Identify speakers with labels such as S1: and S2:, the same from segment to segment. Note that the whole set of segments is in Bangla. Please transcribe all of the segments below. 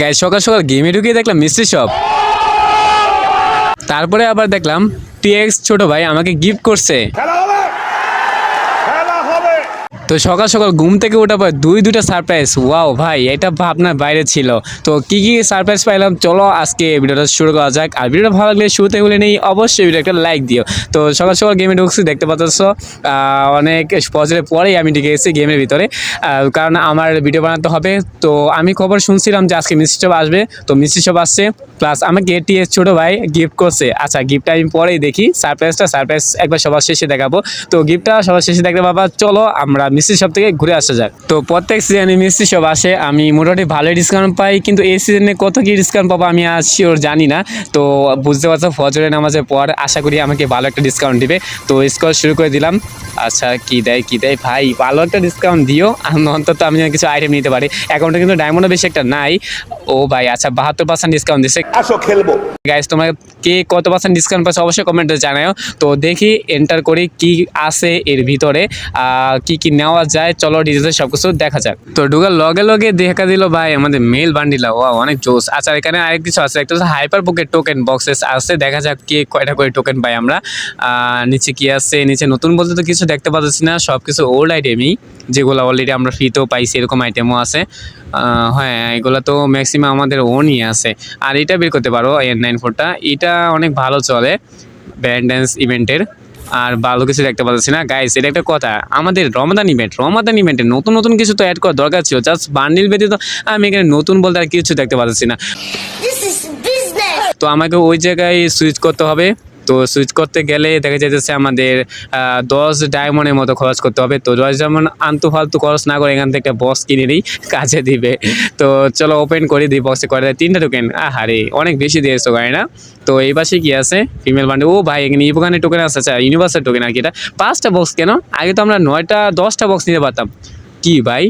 S1: গাইজ সকাল সকাল গেমে ঢুকিয়ে দেখলাম মিস্ত্রি শপ তারপরে আবার দেখলাম টিএক্স ছোট ভাই আমাকে গিফট করছে। তো সকাল সকাল ঘুম থেকে ওঠা পর দুই দুটা সারপ্রাইজ ওয়াও ভাই, এটা ভাবনার বাইরে ছিল। তো কি কি সারপ্রাইজ পাইলাম? চলো আজকে ভিডিওটা শুরু করা যাক। আর ভিডিওটা ভালো লাগলে শুরুতে বলে নেই, অবশ্যই ভিডিও একটা লাইক দিও। তো সকাল সকাল গেমে ঢুকছি, দেখতে পাচ্ছ অনেক পজিটিভ পরেই আমি ঢুকে গেছি গেমের ভিতরে। কারণ আমার ভিডিও বানাতে হবে। তো আমি খবর শুনছিলাম যে আজকে মিষ্টি শপ আসবে। তো মিষ্টি শপ আসছে। প্লাস আমাকে টিএস ছোট ভাই গিফট করছে। আচ্ছা গিফটটা আমি পরেই দেখি। সারপ্রাইজটা সারপ্রাইজ একবার সবার শেষে দেখাবো। তো গিফটটা সবার শেষে দেখতে পাবা। চলো আমরা মিষ্টি সব থেকে ঘুরে আসা যাক। তো প্রত্যেক সিজনে মিস্ত্রি সব আসে। আমি মোটামুটি ভালো ডিসকাউন্ট পাই, কিন্তু এই সিজনে কত কি ডিসকাউন্ট পাবো আমি আজ ওর জানি না। তো বুঝতে পারছ ফজরের নামাজের পর আশা করি আমাকে ভালো একটা ডিসকাউন্ট দিবে। তো স্কল শুরু করে দিলাম। আচ্ছা কি দেয় কি দেয়? ভাই, ভালো একটা ডিসকাউন্ট দিও। অন্তত আমি কিছু আইটেম নিতে পারি। অ্যাকাউন্টে কিন্তু ডায়মন্ডও বেশি একটা নাই। ও ভাই আচ্ছা বাহাত্তর পার্সেন্ট ডিসকাউন্ট দিচ্ছে
S2: আসো খেলব।
S1: গাইস তোমরা কে কত পার্সেন্ট ডিসকাউন্ট পাচ্ছ অবশ্যই কমেন্টে জানাও তো দেখি এন্টার করি কি আছে এর ভিতরে কি কি নেওয়া যায় চলো ডিটেলসে সব কিছু দেখা যাক। তো ঢুকার লগে লগে দেখা দিল ভাই আমাদের মেল বান্ডিলা ও অনেক জোস আচ্ছা এখানে আরেক কিছু আছে একটা হাইপার বুকের টোকেন বক্সেস আছে দেখা যাক কে কয়টা করে টোকেন পাই আমরা। নিচে কি আছে নিচে নতুন বলতে তো কিছু দেখতে পাচ্ছি না সব কিছু ওল্ড আইটেমই যেগুলো অলরেডি আমরা ফ্রিতেও পাইছি এরকম আইটেমও আছে। হ্যাঁ এগুলো তো ম্যাক্সিমাম আমাদের ওনই আছে। আর এটা বের করতে পারো এন নাইন ফোরটা এটা অনেক ভালো চলে ব্যান্ড ড্যান্স ইভেন্টের আর ভালো কিছু দেখতে পাচ্ছি না। গাইস এটা একটা কথা আমাদের রমাদান ইভেন্ট রমাদান ইভেন্টে নতুন নতুন কিছু তো অ্যাড করার দরকার ছিল। জাস্ট বান্ডিল বেঁধে তো আমি এখানে নতুন বলতে আর কিছু দেখতে পাচ্ছি না. তো আমাকে ওই জায়গায় সুইচ করতে হবে। তো সুইচ করতে গেলে দেখা যাচ্ছে আমাদের দশ ডায়মন্ডের মতো খরচ করতে হবে। তো দশ ডায়মন্ড আনতু ফালতু খরচ না করে এখান থেকে একটা বক্স কিনে নিই, কাজে দিবে। তো চলো ওপেন করে দিই বক্সে করে দেয়। তিনটা টোকেন আহারে, অনেক বেশি দিয়েছ গাড়ি না? তো এই পাশে কি আছে? ফিমেল বান্ডে ও ভাই, এখানে ইবোগানের টোকেন আছে আচ্ছা ইউনিভার্সাল টোকেন আর কি এটা। পাঁচটা বক্স কেন? আগে তো আমরা নয়টা, দশটা বক্স নিতে পারতাম। কি ভাই?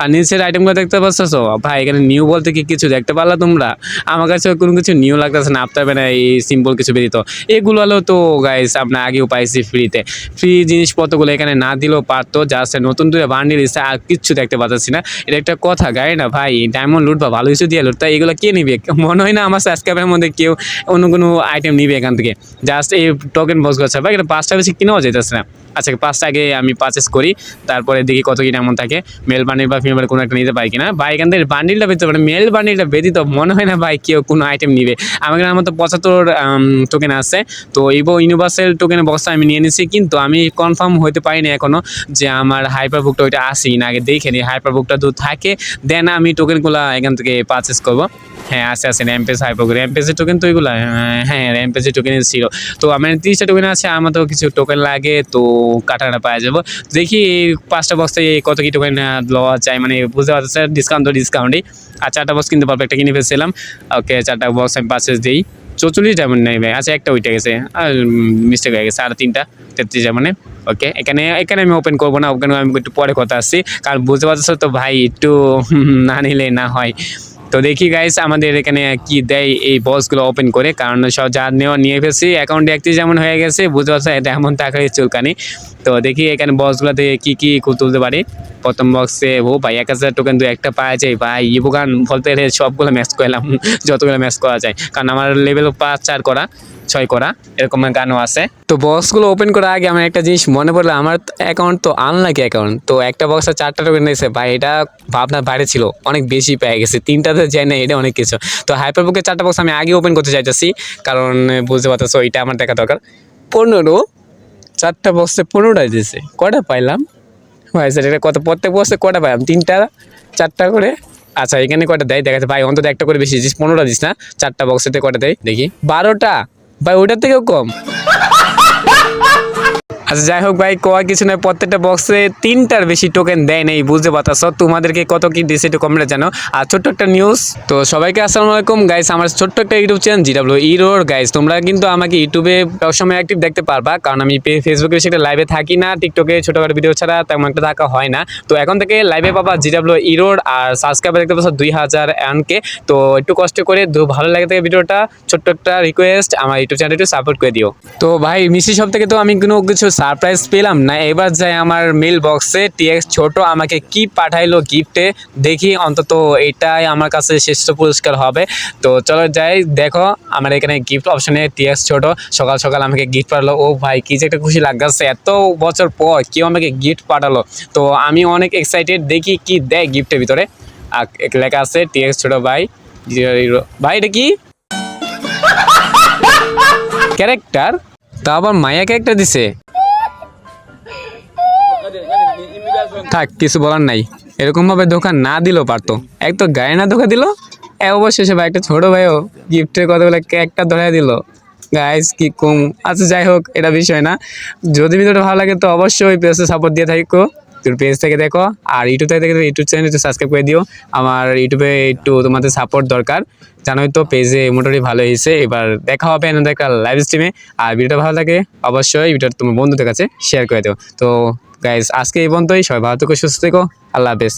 S1: আর নিচের আইটেমগুলো দেখতে পাচ্ছ? ভাই, এখানে নিউ বলতে কি কিছু দেখতে পারলা তোমরা? আমার কাছে কোনো কিছু নিউ লাগতেছে না আপনার না এই সিম্পল কিছু বেরিত। এগুলো হলো তো গাইস আপনার আগেও পাইছি ফ্রিতে ফ্রি জিনিসপত্রগুলো এখানে না দিলেও পারতো জাস্ট নতুন দূরে বান্ডিল দিচ্ছে আর কিচ্ছু দেখতে পাচ্ছি না। এটা একটা কথা গাই না ভাই? ডায়মন্ড লুট বা ভালো কিছু দিয়ে লুট তাই এগুলো কে নিবে? মনে হয় না আমার সাবস্ক্রাইবের মধ্যে কেউ অন্য কোনো আইটেম নিবে এখান থেকে। জাস্ট এই টোকেন বস করছে ভাই, এটা পাঁচটা বেশি কিনেও যেতেছে না। আচ্ছা পাঁচটা আগে আমি পারচেস করি, তারপরে দেখি কত কি এমন থাকে। মেল বা ফিমেল কোনো একটা নিতে পারি কিনা? ভাই, এখান থেকে বান্ডিলটা বেচতে পারে মেল বান্ডিলটা ব্যতীত মনে হয় না ভাই কেউ কোনো আইটেম নিবে। আমার আমার মতো পঁচাত্তর টোকেন আছে। তো ইভো ইউনিভার্সাল টোকেনের বক্সটা আমি নিয়ে নিছি। কিন্তু আমি কনফার্ম হতে পারিনি এখনও যে আমার হাইপার বুকটা ওইটা আসি না আগে দেখে নিই। হাইপার বুকটা তো থাকে দেন আমি টোকেনগুলো এখান থেকে পারচেস করব। হ্যাঁ আছে আছে র্যাম্পেজ হাইপার র্যাম্পেজের টোকেন তো ওইগুলো হ্যাঁ র্যাম্পেজের টোকেন ছিল। তো আমার তিরিশটা টোকেন আছে আমার তো কিছু টোকেন লাগে। তো কাটাটা পাওয়া যাব। দেখি এই পাঁচটা বক্সে কত কি টোকেন লওয়া যায় মানে বুঝতে পারছে ডিসকাউন্ট তো ডিসকাউন্টই আর চারটা বক্স কিন্তু পারব, একটা কিনে ফেলছিলাম। ওকে, চারটা বক্স আমি পারচেস দিই। চৌচল্লিশ ডায়মন্ড নেই ভাই আচ্ছা একটা উঠে গেছে। আর মিস্টেক হয়ে গেছে আর তিনটা, তেত্রিশ ডায়মন্ডে ওকে, এখানে এখানে আমি ওপেন করব না ওপেন আমি একটু পরে কথা আসছি। কারণ বুঝতে পারছ তো ভাই, একটু না নিলে না হয়। তো দেখি গাইস আমাদের এখানে কি দেয় এই বক্সগুলো ওপেন করে, কারণ সব যা নেওয়া নিয়ে ফেলছি। অ্যাকাউন্ট একটি যেমন হয়ে গেছে, বুঝতে পারছ, এটা এমন টাকা চুলকানি। তো দেখি এখানে বক্সগুলোতে কি কি তুলতে পারি। প্রথম বক্সে ও ভাই, এক হাজার টোকেন দু একটা পাওয়া যায়। ভাই ইবুগান বলতে সবগুলো ম্যাচ করলাম, যতগুলো ম্যাচ করা যায়। কারণ আমার লেভেল পাঁচ চার করা। ছয় করা, এরকম গানও আছে। তো বক্সগুলো ওপেন করার আগে আমার একটা জিনিস মনে পড়ল, আমার অ্যাকাউন্ট তো আনলাকি অ্যাকাউন্ট তো একটা বক্সে চারটা টোকেন দিয়েছে। ভাই, এটা ভাবনার বাইরে ছিল, অনেক বেশি পেয়ে গেছে, তিনটাতে যায় না এটা অনেক কিছু। তো হাইপার বুকের চারটা বক্স আমি আগে ওপেন করতে চাইতেছি, কারণ বুঝতে পারতেছো, এটা আমার দেখা দরকার। পনেরো, চারটা বক্সে পনেরোটা দিয়েছে কটা পাইলাম? ভাই স্যার এটা কত, প্রত্যেক বক্সে কটা পাইলাম? তিনটা, চারটা করে? আচ্ছা এখানে কটা দেয়? দেখা যাচ্ছে, ভাই, অন্তত একটা করে বেশি দিস, পনেরোটা দিস না? চারটা বক্সেতে কটা দেয়? দেখি। বারোটা ভাই ওইটার থেকেও কম। আচ্ছা যাই হোক ভাই, কোয়া কিছু নয়, প্রত্যেকটা বক্সে তিনটার বেশি টোকেন দেয় নেই, বুঝতে পারতাছ? তোমাদেরকে কত কি দিয়েছে একটু কমেন্টে জানো। আর ছোট্ট একটা নিউজ তো সবাইকে আসসালামু আলাইকুম। গাইস আমার ছোট্ট একটা YouTube channel GW error guys তোমরা কিন্তু আমাকে ইউটিউবে সবসময় অ্যাক্টিভ দেখতে পারবা, কারণ আমি ফেসবুকে বেশি একটা লাইভে থাকি না টিকটকে ছোটোখাটো ভিডিও ছাড়া তেমন একটা থাকা হয় না। তো এখন থেকে লাইভে পাবা জিডাব্লিউ ইরোর আর সাবস্ক্রাইবার দেখতে পাচ্ছ দুই হাজার এনকে তো একটু কষ্ট করে ভালো লাগে থাকে ভিডিওটা, ছোট্ট একটা রিকোয়েস্ট আমার ইউটিউব চ্যানেলটা একটু সাপোর্ট করে দিও। তো ভাই মিশি সব থেকে তো আমি কোনো কিছু সারপ্রাইজ পেলাম না। এবার যাই আমার মেল বক্সে টিএক্স ছোট আমাকে কি পাঠাইলো গিফটে দেখি, অন্তত এটাই আমার কাছে শ্রেষ্ঠ পুরস্কার হবে। তো চলো যাই, দেখো আমার এখানে গিফট অপশনে টিএক্স ছোট। সকাল সকাল আমাকে গিফট পাঠালো। ও ভাই, কি যে একটা খুশি লাগছে এত বছর পর কেউ আমাকে গিফট পাঠালো। তো আমি অনেক এক্সাইটেড দেখি কি দেয় গিফটের ভিতরে। লেখা আছে টিএক্স ছোট ভাই। ভাই, এটা কি? ক্যারেক্টার তা আবার মায়া ক্যারেক্টার দিছে। থাক, কিছু বলার নাই। এরকম ভাবে ধোকা না দিলেও পারতো। এক তো গায়ে না ধোকা দিল অবশেষে ভাই একটা ছোট ভাইও গিফটের কথা বলে একটা ধরে দিল। গাইস কি কম। আচ্ছা যাই হোক, এটা বিষয় না। যদি ভিডিওটা ভালো লাগে তো অবশ্যই পেজে সাপোর্ট দিয়ে থাকো। তোর পেজ থেকে দেখো, আর ইউটিউব থেকে দেখো ইউটিউব চ্যানেল একটু সাবস্ক্রাইব করে দিও। আমার ইউটিউবে একটু তোমাদের সাপোর্ট দরকার। জানোই তো পেজে মোটামুটি ভালো হয়েছে। এবার দেখা হবে এনাদের একটা লাইভ স্ট্রিমে আর ভিডিওটা ভালো লাগে, অবশ্যই ভিডিওটা তোমার বন্ধুদের কাছে শেয়ার করে দেও। তো গাইস আজকে এই পর্যন্তই। সবাই ভালো থেকো সুস্থ থেকো। আল্লাহ হাফেজ।